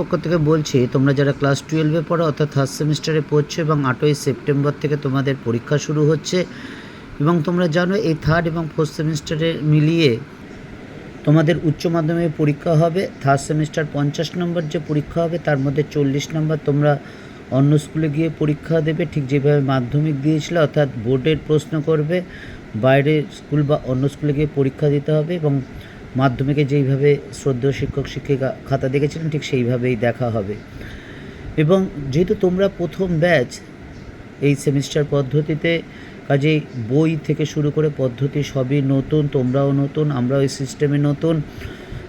পক্ষ থেকে বলছি, তোমরা যারা ক্লাস টুয়েলভে পড়ো, অর্থাৎ থার্ড সেমিস্টারে পড়ছো এবং আটই সেপ্টেম্বর থেকে তোমাদের পরীক্ষা শুরু হচ্ছে এবং তোমরা জানো এই থার্ড এবং ফোর্থ সেমিস্টারে মিলিয়ে তোমাদের উচ্চ মাধ্যমিক পরীক্ষা হবে থার্ড সেমিস্টার পঞ্চাশ নম্বর যে পরীক্ষা হবে, তার মধ্যে চল্লিশ নম্বর তোমরা অন্য স্কুলে গিয়ে পরীক্ষা দেবে, ঠিক যেভাবে মাধ্যমিক দিয়েছিলে, অর্থাৎ বোর্ডের প্রশ্ন করবে বাইরে স্কুল বা অন্য স্কুলে গিয়ে পরীক্ষা দিতে হবে এবং মাধ্যমিকে যেইভাবে শ্রদ্ধেয় শিক্ষক, শিক্ষিকা খাতা দেখেছিলেন, ঠিক সেইভাবেই দেখা হবে। এবং যেহেতু তোমরা প্রথম ব্যাচ, এই সেমিস্টার পদ্ধতিতে কাজেই বই থেকে শুরু করে পদ্ধতি সবই নতুন, তোমরাও নতুন, আমরাও এই সিস্টেমে নতুন।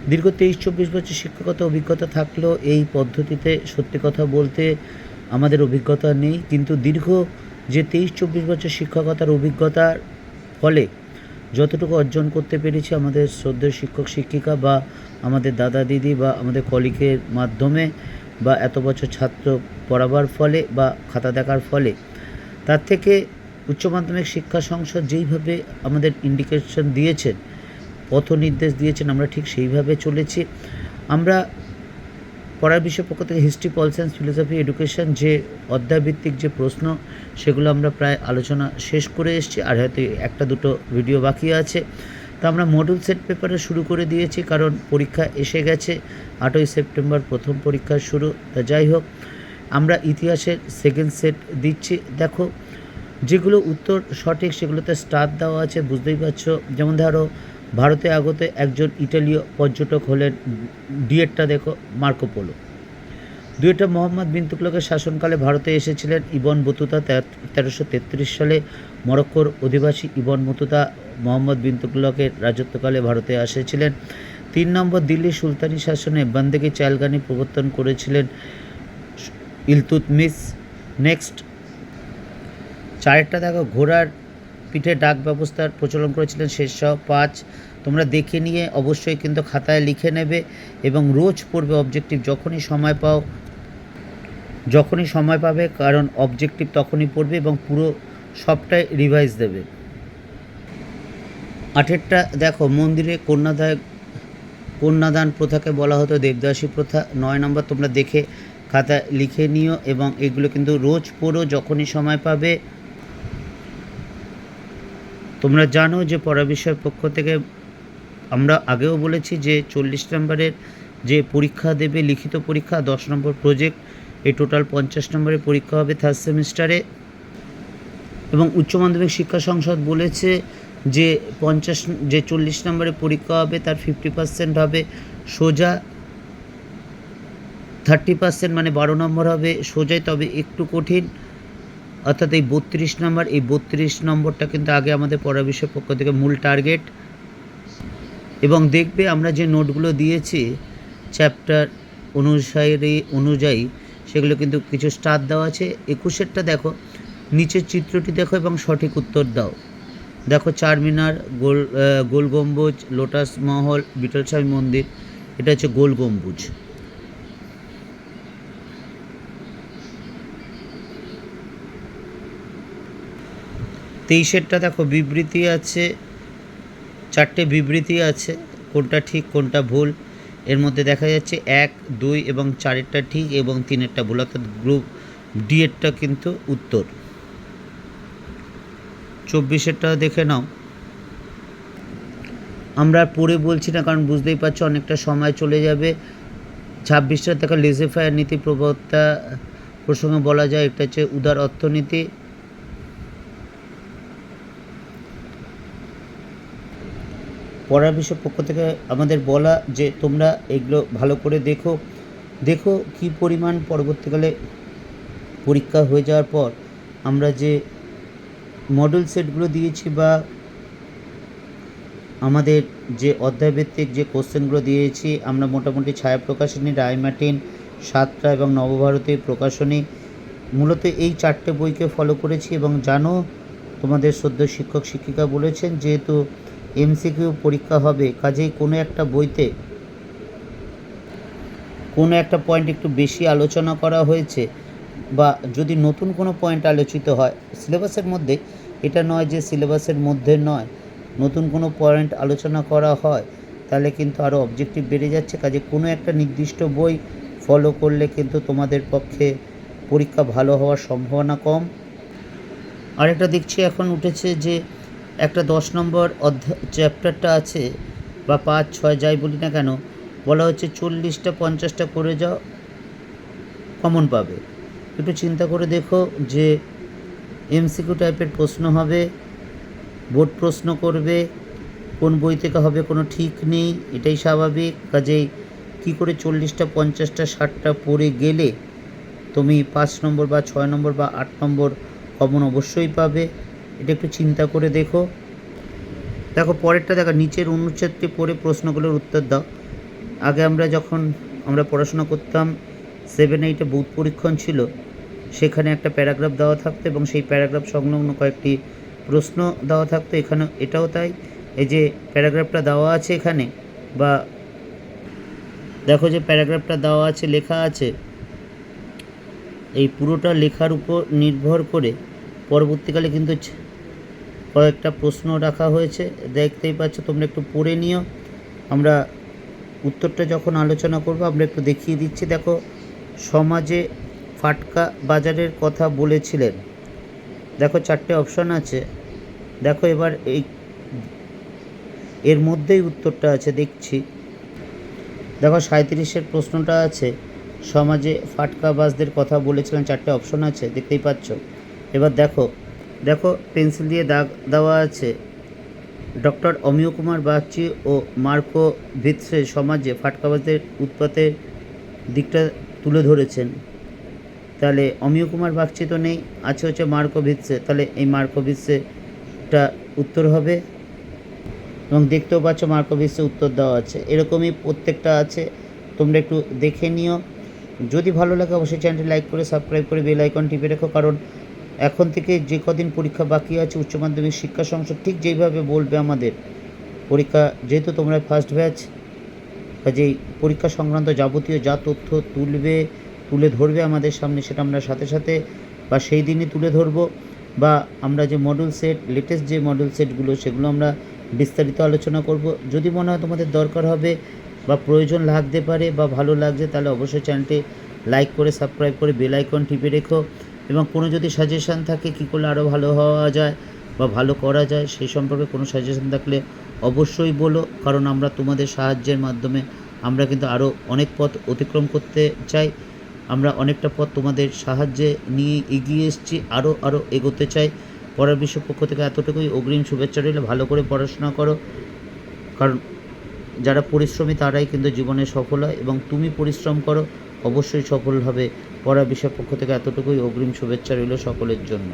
দীর্ঘ তেইশ চব্বিশ বছর শিক্ষকতা অভিজ্ঞতা থাকলেও এই পদ্ধতিতে সত্যি কথা বলতে আমাদের অভিজ্ঞতা নেই। কিন্তু দীর্ঘ যে তেইশ চব্বিশ বছর শিক্ষকতার অভিজ্ঞতার ফলে যতটুকু অর্জন করতে পেরেছি আমাদের শ্রদ্ধেয় শিক্ষক, শিক্ষিকা বা আমাদের দাদা, দিদি বা আমাদের কলিগের মাধ্যমে বা এত বছর ছাত্র পড়াবার ফলে বা খাতা দেখার ফলে, তার থেকে উচ্চ মাধ্যমিক শিক্ষা সংসদ যেইভাবে আমাদের ইন্ডিকেশন দিয়েছেন পথ নির্দেশ দিয়েছেন, আমরা ঠিক সেইভাবে চলেছি। আমরা পড়ার বিষয় পক্ষ থেকে history pol science philosophy education যে অধ্যায়ভিত্তিক যে প্রশ্ন, সেগুলো আমরা প্রায় আলোচনা শেষ করে এসেছি, আর হয়তো একটা দুটো ভিডিও বাকি আছে। তো আমরা মডুল সেট পেপারে শুরু করে দিয়েছি, কারণ পরীক্ষা এসে গেছে, আটই সেপ্টেম্বর প্রথম পরীক্ষা শুরু। তা যাই হোক, আমরা ইতিহাসের সেকেন্ড সেট দিচ্ছি। দেখো, যেগুলো উত্তর সঠিক, সেগুলোতে স্টার দেওয়া আছে, বুঝতেই পারছ। যেমন ধরো ভারতে আগতে একজন ইটালীয় পর্যটক হলেন ডিয়েটটা দেখো মার্কোপোলো দুয়েটা মোহাম্মদ বিন তুগলকের শাসনকালে ভারতে এসেছিলেন ইবন বতুতা তেরোশো তেত্রিশ সালে মরক্কোর অধিবাসী ইবন বতুতা মোহাম্মদ বিন তুগলকের রাজত্বকালে ভারতে এসেছিলেন তিন নম্বর দিল্লি সুলতানি শাসনে বান্দেগি চালগানি প্রবর্তন করেছিলেন ইলতুতমিস নেক্সট, চারেরটা দেখো, ঘোড়ার পিঠে ডাক ব্যবস্থার প্রচলন করেছিলেন শেরশাহ পাঁচ। তোমরা দেখে নিয়ে অবশ্যই কিন্তু খাতায় লিখে নেবে এবং রোজ পড়বে অবজেক্টিভ যখনই সময় পাও, যখনই সময় পাবে, কারণ অবজেক্টিভ তখনই পড়বে এবং পুরো সবটাই রিভাইজ দেবে। আঠেরটা, দেখো, মন্দিরে কন্যাদায় কন্যাদান প্রথাকে বলা হতো, দেবদাসী প্রথা। নয় নম্বর, তোমরা দেখে খাতায় লিখে নিও এবং এগুলো কিন্তু রোজ পড়ো যখনই সময় পাবে। তোমরা জানো যে পড়া বিষয়ের পক্ষ থেকে আমরা আগেও বলেছি যে চল্লিশ নম্বরের যে পরীক্ষা দেবে, লিখিত পরীক্ষা, দশ নম্বর প্রজেক্ট এই টোটাল পঞ্চাশ নম্বরের পরীক্ষা হবে থার্ড সেমিস্টারে এবং উচ্চ মাধ্যমিক শিক্ষা সংসদ বলেছে যে পঞ্চাশ, যে চল্লিশ নম্বরের পরীক্ষা হবে তার ফিফটি পার্সেন্ট হবে সোজা। থার্টি পার্সেন্ট মানে বারো নম্বর হবে, সোজাই তবে একটু কঠিন। অর্থাৎ এই বত্রিশ নম্বর, এই বত্রিশ নম্বরটা কিন্তু আগে আমাদের পড়া বিষয়ের পক্ষ থেকে মূল টার্গেট। এবং দেখবে আমরা যে নোটগুলো দিয়েছি, চ্যাপ্টার অনুসারী, অনুযায়ী সেগুলো কিন্তু কিছু স্টার দেওয়া আছে। একুশেরটা দেখো, নিচের চিত্রটি দেখো এবং সঠিক উত্তর দাও। দেখো চারমিনার, গোল গোল গম্বুজ, লোটাস মহল, বিটলস্বামী মন্দির, এটা হচ্ছে গোল গম্বুজ। তেইশেরটা দেখো, বিবৃতি আছে, চারটে বিবৃতি আছে, কোনটা ঠিক, কোনটা ভুল। এর মধ্যে দেখা যাচ্ছে এক, দুই এবং চারেরটা ঠিক এবং তিনেরটা ভুল, অর্থাৎ গ্রুপ ডি এরটা কিন্তু উত্তর। চব্বিশেরটা দেখে নাও। আমরা পড়ে বলছি না, কারণ বুঝতেই পারছ অনেকটা সময় চলে যাবে। ছাব্বিশটা দেখা লেজেফায়ার নীতি প্রবক্তা প্রসঙ্গে বলা যায়, এটা হচ্ছে উদার অর্থনীতি। পড়ার বিষয় পক্ষ থেকে আমাদের বলা যে তোমরা এগুলো ভালো করে দেখো। দেখো কি পরিমাণ পরবর্তীকালে পরীক্ষা হয়ে যাওয়ার পর আমরা যে মডেল সেটগুলো দিয়েছি বা আমাদের যে অধ্যায়ভিত্তিক যে কোশ্চেনগুলো দিয়েছি, আমরা মোটামুটি ছায়া প্রকাশনী রায়মার্টিন সাতটা এবং নবভারতী প্রকাশনী মূলত এই চারটে বইকে ফলো করেছি এবং জানো তোমাদের সদ্য শিক্ষক, শিক্ষিকা বলেছেন, যেহেতু এমসিকিউ পরীক্ষা হবে, কাজেই কোনো একটা বইতে কোনো একটা পয়েন্ট একটু বেশি আলোচনা করা হয়েছে বা যদি নতুন কোনো পয়েন্ট আলোচিত হয়, সিলেবাসের মধ্যে এটা নয় যে সিলেবাসের মধ্যে নয়, নতুন কোনো পয়েন্ট আলোচনা করা হয়, তাহলে কিন্তু আরও অবজেক্টিভ বেড়ে যাচ্ছে, কাজে কোনো একটা নির্দিষ্ট বই ফলো করলে কিন্তু তোমাদের পক্ষে পরীক্ষা ভালো হওয়ার সম্ভাবনা কম। আরেকটা দেখছি এখন উঠেছে যে একটা দশ নম্বর অধ্যায় চ্যাপ্টারটা আছে, বা পাঁচ, ছয় যাই বলি না কেন, বলা হচ্ছে চল্লিশটা, পঞ্চাশটা করে যাও কমন পাবে। একটু চিন্তা করে দেখো যে এমসিকিউ টাইপের প্রশ্ন হবে বোর্ড প্রশ্ন করবে, কোন বই থেকে হবে কোনো ঠিক নেই, এটাই স্বাভাবিক। কাজেই কী করে চল্লিশটা, পঞ্চাশটা, ষাটটা পড়ে গেলে তুমি পাঁচ নম্বর বা ছয় নম্বর বা আট নম্বর কমন অবশ্যই পাবে। এটা একটু চিন্তা করে দেখো। দেখো, পরেরটা দেখো, নিচের অনুচ্ছেদটি পড়ে প্রশ্নগুলোর উত্তর দাও। আগে আমরা যখন আমরা পড়াশোনা করতাম সেভেন এইটে বুথ পরীক্ষণ ছিল, সেখানে একটা প্যারাগ্রাফ দেওয়া থাকতো এবং সেই প্যারাগ্রাফ সংলগ্ন কয়েকটি প্রশ্ন দেওয়া থাকতো। এখানে এটাও তাই। এই যে প্যারাগ্রাফটা দেওয়া আছে এখানে, বা দেখো যে প্যারাগ্রাফটা দেওয়া আছে, লেখা আছে, এই পুরোটা লেখার উপর নির্ভর করে পরবর্তীকালে কিন্তু কয়েকটা প্রশ্ন রাখা হয়েছে, দেখতেই পাচ্ছ, তোমরা একটু পড়ে নিও। আমরা উত্তরটা যখন আলোচনা করব, আমরা একটু দেখিয়ে দিচ্ছি। দেখো, সমাজে ফাটকা বাজারের কথা বলেছিলেন। দেখো, চারটে অপশন আছে। দেখো, এবার এই, এর মধ্যেই উত্তরটা আছে, দেখছি। দেখো সাঁত্রিশের প্রশ্নটা আছে, সমাজে ফাটকা ফাটকাবাজদের কথা বলেছিলেন, চারটে অপশন আছে, দেখতেই পাচ্ছ। এবার দেখো দেখো, পেন্সিল দিয়ে দাগ দেওয়া আছে। ডক্টর অমিয় কুমার বাগচি ও মার্কো ভিৎসে সমাজে ফাটকাবাজদের উৎপাতের দিকটা তুলে ধরেছেন। তাহলে অমিয় কুমার বাগচি তো নেই, আছে হচ্ছে মার্কো ভিৎসে তাহলে এই মার্কো ভিৎসেটা উত্তর হবে এবং দেখতেও পাচ্ছ মার্কো ভিৎসে উত্তর দেওয়া আছে। এরকমই প্রত্যেকটা আছে, তোমরা একটু দেখে নিও। যদি ভালো লাগে অবশ্যই চ্যানেলটি লাইক করে, সাবস্ক্রাইব করে, বেল আইকন টিপে রেখো। কারণ এখন থেকে যে কদিন পরীক্ষা বাকি আছে, উচ্চ মাধ্যমিক শিক্ষা সংসদ ঠিক যেইভাবে বলবে আমাদের। পরীক্ষা, যেহেতু তোমরা ফার্স্ট ব্যাচ কাজেই পরীক্ষা সংক্রান্ত যাবতীয় যা তথ্য তুলবে, তুলে ধরবে আমাদের সামনে, সেটা আমরা সাথে সাথে বা সেই দিনই তুলে ধরবো। বা আমরা যে মডেল সেট লেটেস্ট যে মডেল সেটগুলো সেগুলো আমরা বিস্তারিত আলোচনা করব। যদি মনে হয় তোমাদের দরকার হবে বা প্রয়োজন লাগতে পারে বা ভালো লাগছে, তাহলে অবশ্যই চ্যানেলটি লাইক করে সাবস্ক্রাইব করে বেল আইকন টিপে রেখো। এবং কোনো যদি সাজেশান থাকে কী করলে আরও ভালো হওয়া যায় বা ভালো করা যায় সেই সম্পর্কে কোনো সাজেশান থাকলে অবশ্যই বলো। কারণ আমরা তোমাদের সাহায্যের মাধ্যমে আমরা কিন্তু আরও অনেক পথ অতিক্রম করতে চাই। আমরা অনেকটা পথ তোমাদের সাহায্যে নিয়ে এগিয়ে এসেছি আরও আরও এগোতে চাই। পড়ার বিশ্বের পক্ষ থেকে এতটুকুই। অগ্রিম শুভেচ্ছা রইল। ভালো করে পড়াশোনা করো। কারণ যারা পরিশ্রমী তারাই কিন্তু জীবনে সফল হয় এবং তুমি পরিশ্রম করো। অবশ্যই সফল হবে। পড়া বিষয়ের পক্ষ থেকে এতটুকুই অগ্রিম শুভেচ্ছা রইল সকলের জন্য।